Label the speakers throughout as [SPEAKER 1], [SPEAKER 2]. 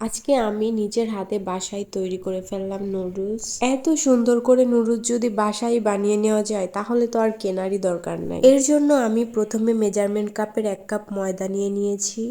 [SPEAKER 1] আজকে আমি নিজের হাতে বাসায় তৈরি করে ফেললাম নুডলস। এত সুন্দর করে নুডলস যদি বাসায় বানিয়ে নেওয়া যায়, তাহলে তো আর কেনারই দরকার নাই। এর জন্য আমি প্রথমে মেজারমেন্ট কাপের এক কাপ ময়দা নিয়ে নিয়েছি,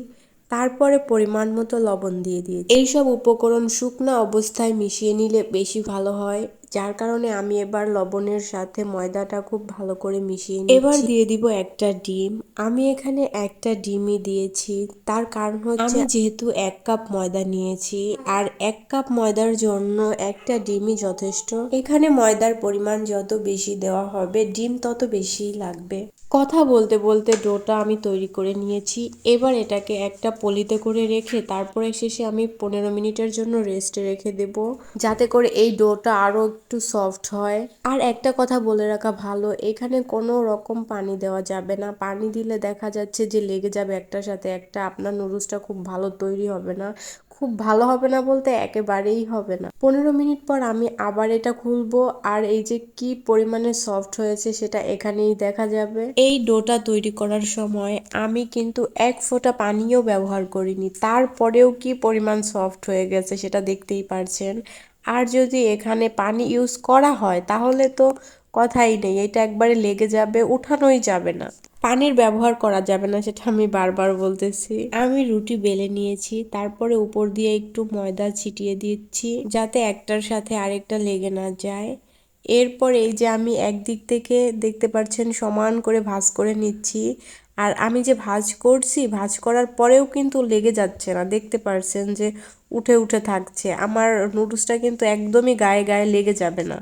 [SPEAKER 1] তারপরে পরিমাণ মতো লবণ দিয়ে দিয়েছি। এইসব উপকরণ শুকনো অবস্থায় মিশিয়ে নিলে বেশি ভালো হয়। যার কারণে আমি এবার লবণের সাথে ময়দাটা খুব ভালো করে মিশিয়ে নিচ্ছি। এবার দিয়ে দিব একটা ডিম। আমি এখানে একটা ডিমই দিয়েছি। তার কারণ হচ্ছে আমি যেহেতু এক কাপ ময়দা নিয়েছি আর এক কাপ ময়দার জন্য একটা ডিমই যথেষ্ট। এখানে ময়দার পরিমাণ যত বেশি দেওয়া হবে ডিম তত বেশিই লাগবে। কথা বলতে বলতে ডোটা আমি তৈরি করে নিয়েছি। এবার এটাকে একটা পলিতে করে রেখে তারপরে শেষে আমি পনেরো মিনিটের জন্য রেস্টে রেখে দেব। যাতে করে এই ডোটা আরও একটু সফট হয়। আর একটা কথা বলে রাখা ভালো, এখানে কোনো রকম পানি দেওয়া যাবে না। পানি দিলে দেখা যাচ্ছে যে লেগে যাবে একটার সাথে একটা। আপনার নুডলসটা খুব ভালো তৈরি হবে না। খুব ভালো হবে না বলতে একেবারেই হবে না। পনেরো মিনিট পর আমি আবার এটা খুলবো। আর এই যে কি পরিমাণে সফট হয়েছে সেটা এখানেই দেখা যাবে। এই ডোটা তৈরি করার সময় আমি কিন্তু এক ফোঁটা পানিও ব্যবহার করিনি। তারপরেও কি পরিমাণ সফট হয়ে গেছে সেটা দেখতেই পারছেন। আর যদি এখানে পানি ইউজ করা হয়, তাহলে তো কথাই নেই, এটা একবারে লেগে যাবে, উঠানোই যাবে না। পানির ব্যবহার করা যাবে না, সেটা আমি বারবার বলতেছি। আমি রুটি বেলে নিয়েছি, তারপরে উপর দিয়ে একটু ময়দা ছিটিয়ে দিচ্ছি, যাতে একটার সাথে আরেকটা লেগে না যায়। এরপর এই যে আমি একদিক থেকে দেখতে পাচ্ছেন, সমান করে ভাজ করে নিচ্ছি। আর আমি যে ভাজ করছি, ভাজ করার পরেও কিন্তু লেগে যাচ্ছে না। দেখতে পারছেন যে উঠে উঠে থাকছে। আমার নুডলসটা কিন্তু একদমই গায়ে গায়ে লেগে যাবে না।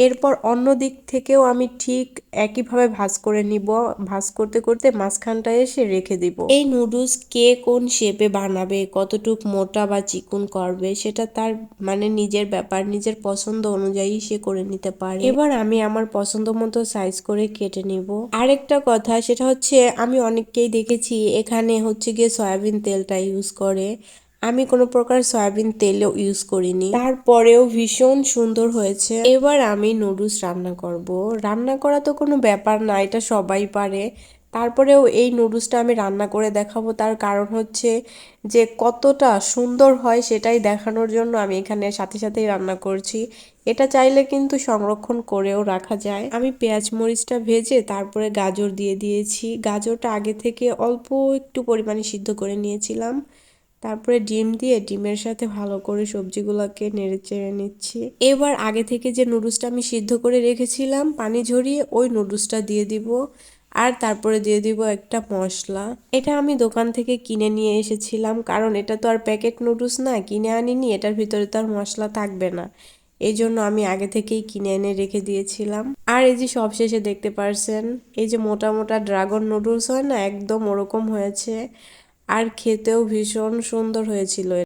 [SPEAKER 1] এরপর অন্য দিক থেকেও আমি ঠিক একইভাবে ভাজ করে নিব। ভাজ করতে করতে মাঝখানটা এসে রেখে দিব। এই নুডলস কে কোন শেপে বানাবে, কতটুক মোটা বা চিকুন করবে, সেটা তার মানে নিজের ব্যাপার, নিজের পছন্দ অনুযায়ী সে করে নিতে পারে। এবার আমি আমার পছন্দ মতো সাইজ করে কেটে নিব। আরেকটা কথা, সেটা হচ্ছে আমি অনেককেই দেখেছি, এখানে হচ্ছে গিয়ে সয়াবিন তেলটা ইউজ করে। আমি কোনো প্রকার সয়াবিন তেলও ইউজ করিনি। তারপরেও ভীষণ সুন্দর হয়েছে। এবার আমি নুডলস রান্না করব। রান্না করা তো কোনো ব্যাপার না, এটা সবাই পারে। তারপরেও এই নুডলসটা আমি রান্না করে দেখাবো। তার কারণ হচ্ছে যে কতটা সুন্দর হয় সেটাই দেখানোর জন্য আমি এখানে সাথে সাথেই রান্না করছি। এটা চাইলে কিন্তু সংরক্ষণ করেও রাখা যায়। আমি পেঁয়াজ মরিচটা ভেজে তারপরে গাজর দিয়ে দিয়েছি। গাজরটা আগে থেকে অল্প একটু পরিমাণে সিদ্ধ করে নিয়েছিলাম। তারপরে ডিম দিয়ে ডিমের সাথে ভালো করে সবজিগুলোকে নেড়ে চেড়ে নিচ্ছি। এবার আগে থেকে যে নুডলসটা আমি সিদ্ধ করে রেখেছিলাম, পানি ঝরিয়ে ওই নুডলসটা দিয়ে দিব। আর তারপরে দিয়ে দিব একটা মশলা। এটা আমি দোকান থেকে কিনে নিয়ে এসেছিলাম, কারণ এটা তো আর প্যাকেট নুডলস না, কিনে আনিনি, এটার ভিতরে তো আর মশলা থাকবে না। এই জন্য আমি আগে থেকেই কিনে এনে রেখে দিয়েছিলাম। আর এই যে সবশেষে দেখতে পারছেন, এই যে মোটা মোটা ড্রাগন নুডলস হয় না, একদম ওরকম হয়েছে। আর খেতেও ভীষণ সুন্দর হয়েছিল